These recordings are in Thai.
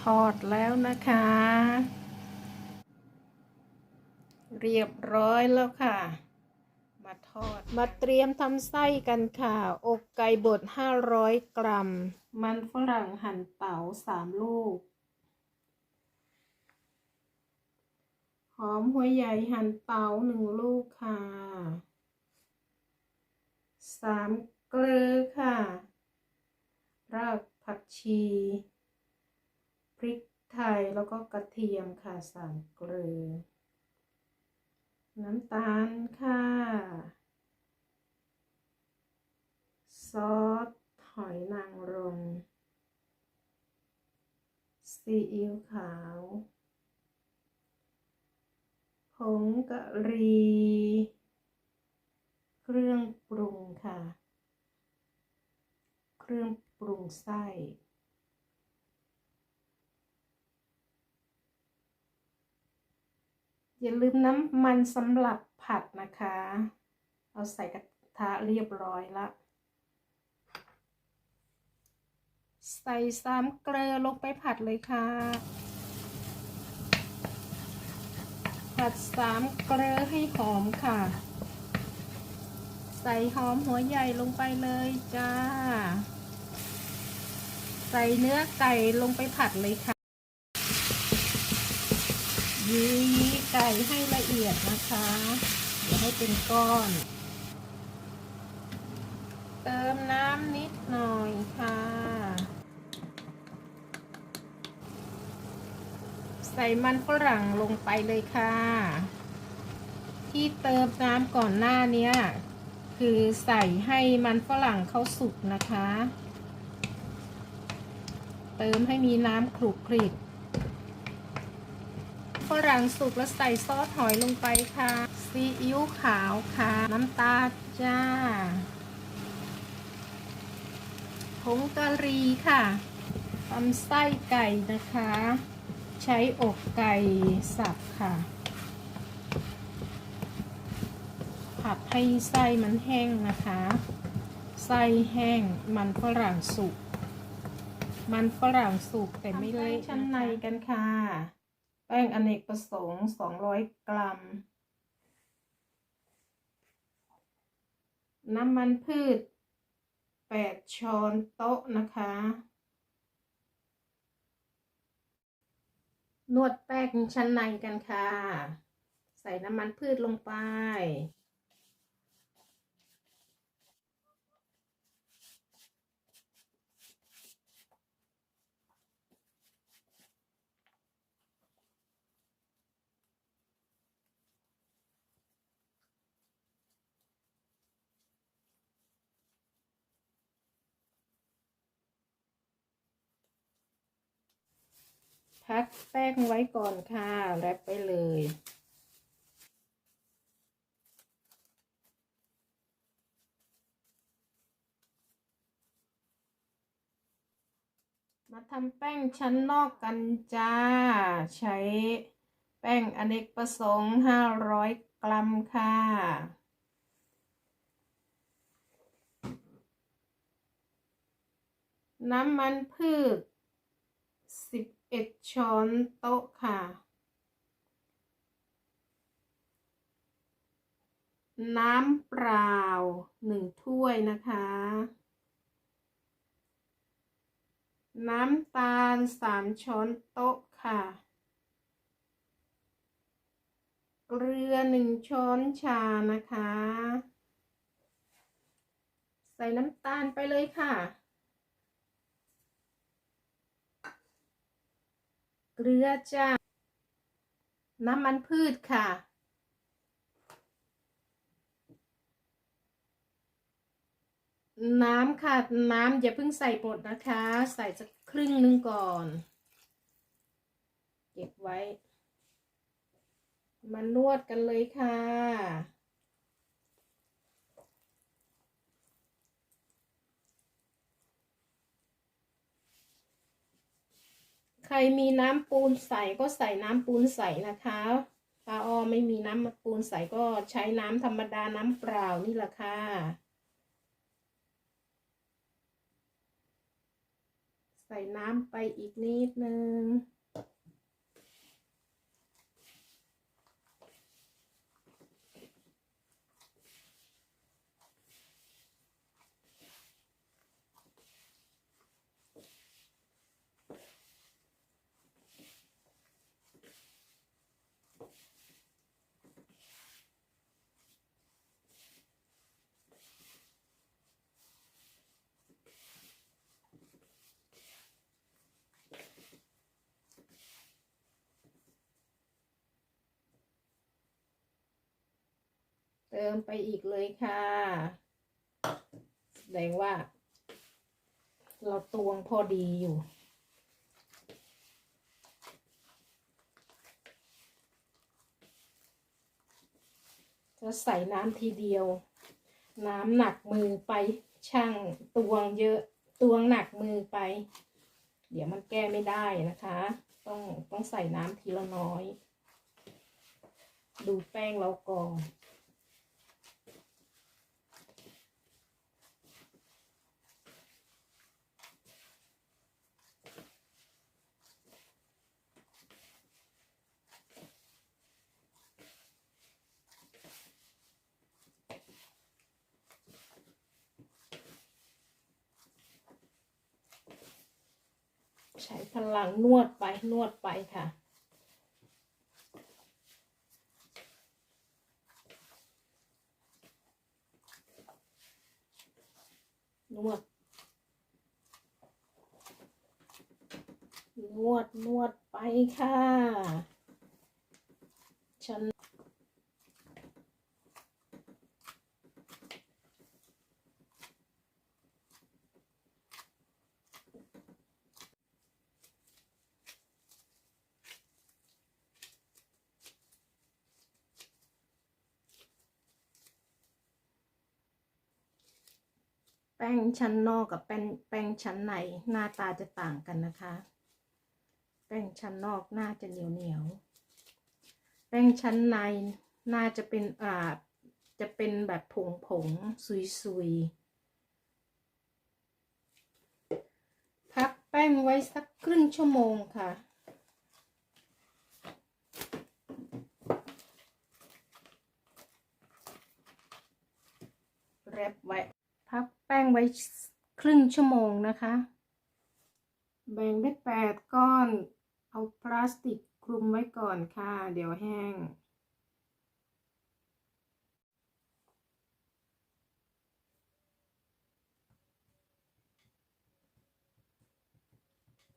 ทอดแล้วนะคะ เรียบร้อยแล้วค่ะ มาทอด มาเตรียมทำไส้กันค่ะ อกไก่บด 500 กรัม มันฝรั่งหั่นเต๋า3 ลูก หอมหัวใหญ่หั่นเต๋าหนึ่งลูกค่ะสามเกลือค่ะ รากผักชี ไทยแล้วก็กระเทียมค่ะสามเกลือ น้ำตาลค่ะ ซอสหอยนางรมซีอิ๊วขาวผงกะหรี่เครื่องปรุงค่ะ เครื่องปรุงไส้ อย่าลืมน้ำมันสำหรับผัดนะคะ เอาใส่กระทะเรียบร้อยละ ใส่สามเกลือลงไปผัดเลยค่ะ ผัดสามเกลือให้หอมค่ะ ใส่หอมหัวใหญ่ลงไปเลยจ้า ใส่เนื้อไก่ลงไปผัดเลยค่ะ ยีไก่ให้ละเอียดนะคะอย่าให้เป็นก้อน เติมน้ำนิดหน่อยค่ะ ใส่มันฝรั่งลงไปเลยค่ะ ที่เติมน้ำก่อนหน้านี้คือใส่ให้มันฝรั่งเข้าสุกนะคะ เติมให้มีน้ำคลุกคลิก ฝรั่งสุกแล้วใส่ซอสหอยลงไปค่ะ ซีอิ๊วขาวค่ะ น้ำตาลจ้า ผงกะหรี่ค่ะทำไส้ไก่นะคะ ใช้อกไก่สับค่ะ ผัดให้ไส้มันแห้งนะคะ ไส้แห้งมันฝรั่งสุก มันฝรั่งสุกแต่ไม่เละชั้นในกันค่ะ แป้งอเนกประสงค์200กรัม น้ำมันพืช8ช้อนโต๊ะนะคะ นวดแป้งชั้นในกันค่ะ ใส่น้ำมันพืชลงไป พักแป้งไว้ก่อนค่ะแรปไปเลยมาทำแป้งชั้นนอกกันจ้า ใช้แป้งอเนกประสงค์ 500 กรัมค่ะ น้ำมันพืช 11ช้อนโต๊ะค่ะ น้ำเปล่า1ถ้วยนะคะ น้ำตาล3ช้อนโต๊ะค่ะ เกลือ1ช้อนชานะคะ ใส่น้ำตาลไปเลยค่ะ เกลือจ้า น้ำมันพืชค่ะ น้ำค่ะ น้ำอย่าเพิ่งใส่หมดนะคะ ใส่สักครึ่งนึงก่อน เก็บไว้ มานวดกันเลยค่ะ ใครมีน้ำปูนใสก็ใส่น้ำปูนใสนะคะป้าอ้อไม่มีน้ำปูนใสก็ใช้น้ำธรรมดาน้ำเปล่านี่แหละค่ะใใส่น้ำไปอีกนิดนึง ติมไปอีกเลยค่ะแสดงว่า เราตวงพอดีอยู่ จะใส่น้ำทีเดียว น้ำหนักมือไปช่างตวงเยอะตวงหนักมือไป เดี๋ยวมันแก้ไม่ได้นะคะ ต้องต้องใส่น้ำทีละน้อย ดูแป้งเราก่อน ใช้พลังนวดไปนวดไปค่ะ นวด นวดนวดไปค่ะฉัน แป้งชั้นนอกกับแป้งแป้งชั้นในหน้าตาจะต่างกันนะคะ แป้งชั้นนอกน่าจะเหนียวเหนียว แป้งชั้นในน่าจะเป็นอ่าจะเป็นแบบผงผงซุยซุยพักแป้งไว้สักครึ่งชั่วโมงค่ะแรปไว้ แป้งไว้ครึ่งชั่วโมงนะคะ แบ่งได้แปดก้อน เอาพลาสติกคลุมไว้ก่อนค่ะ เดี๋ยวแห้ง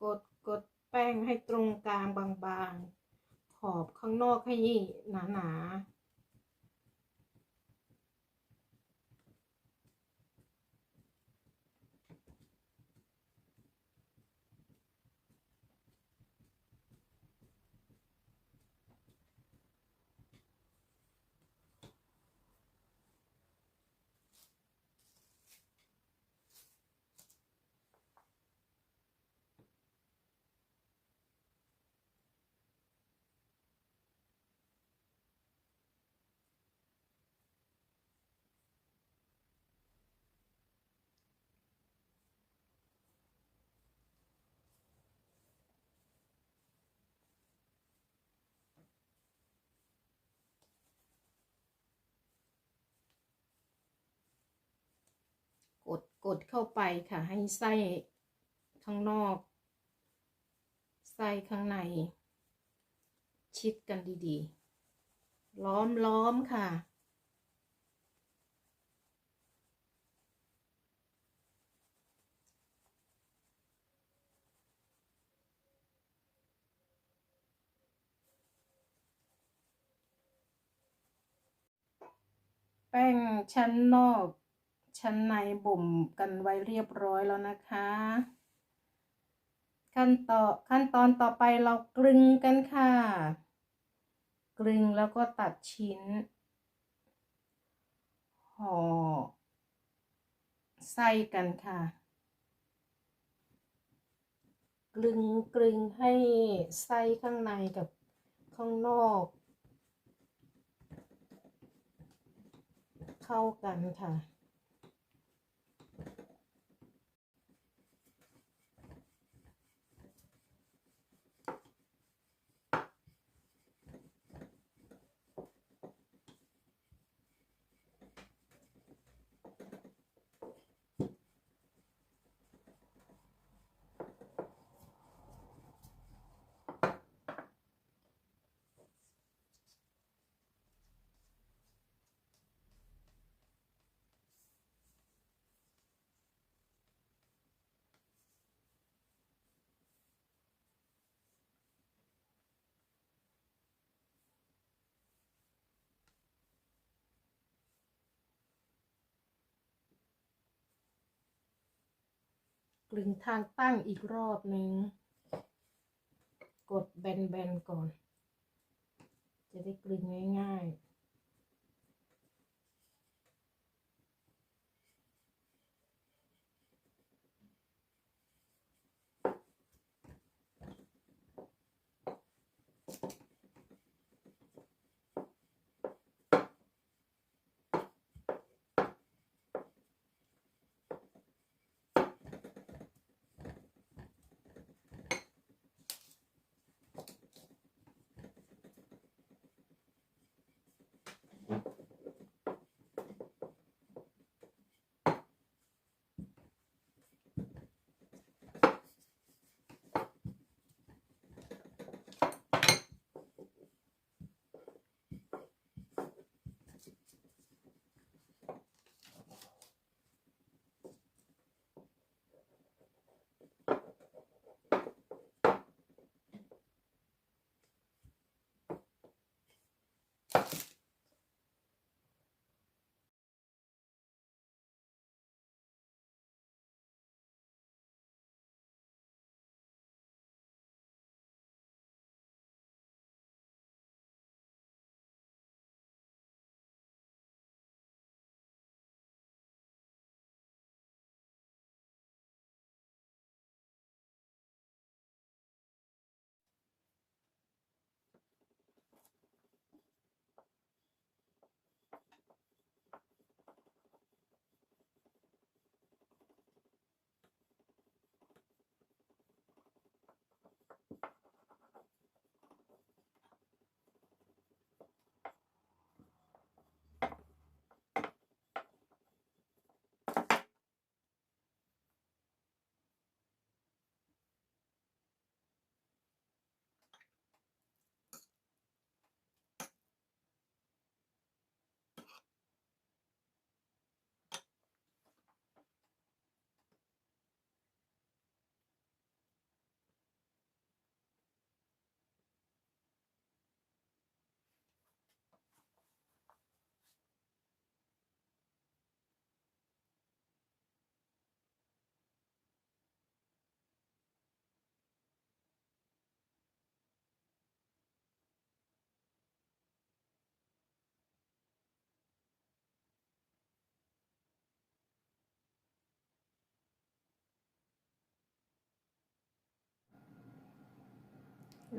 กดกดแป้งให้ตรงกลางบางๆ ขอบข้างนอกให้หนาๆ กดเข้าไปค่ะ ให้ไส้ข้างนอก ไส้ข้างใน ชิดกันดีๆ ล้อมล้อมค่ะ แป้งชั้นนอก ชั้นในบ่มกันไว้เรียบร้อยแล้วนะคะ ขั้นต่อขั้นตอนต่อไปเรากลึงกันค่ะ กลึงแล้วก็ตัดชิ้นห่อไส้กันค่ะ กลึงกลึงให้ไส้ข้างในกับข้างนอก เข้ากันค่ะ กลึงทางตั้งอีกรอบหนึ่ง กดแบนๆก่อน จะได้กลึงง่าย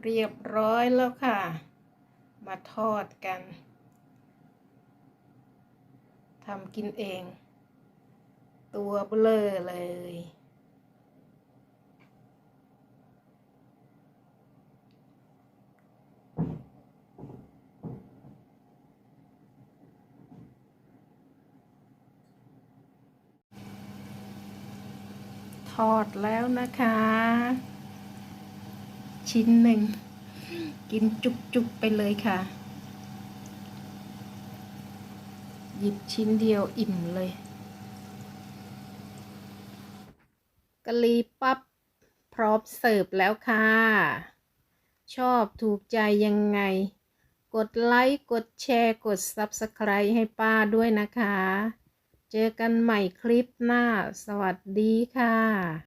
เรียบร้อยแล้วค่ะ มาทอดกันทำกินเอง ตัวเบลอเลย ทอดแล้วนะคะ ชิ้นหนึ่ง กินจุกๆไปเลยค่ะ หยิบชิ้นเดียวอิ่มเลยกะหรี่ปั๊บพร้อมเสิร์ฟแล้วค่ะ ชอบถูกใจยังไง กดไลค์ กดแชร์ กด Subscribe ให้ป้าด้วยนะคะ เจอกันใหม่คลิปหน้า สวัสดีค่ะ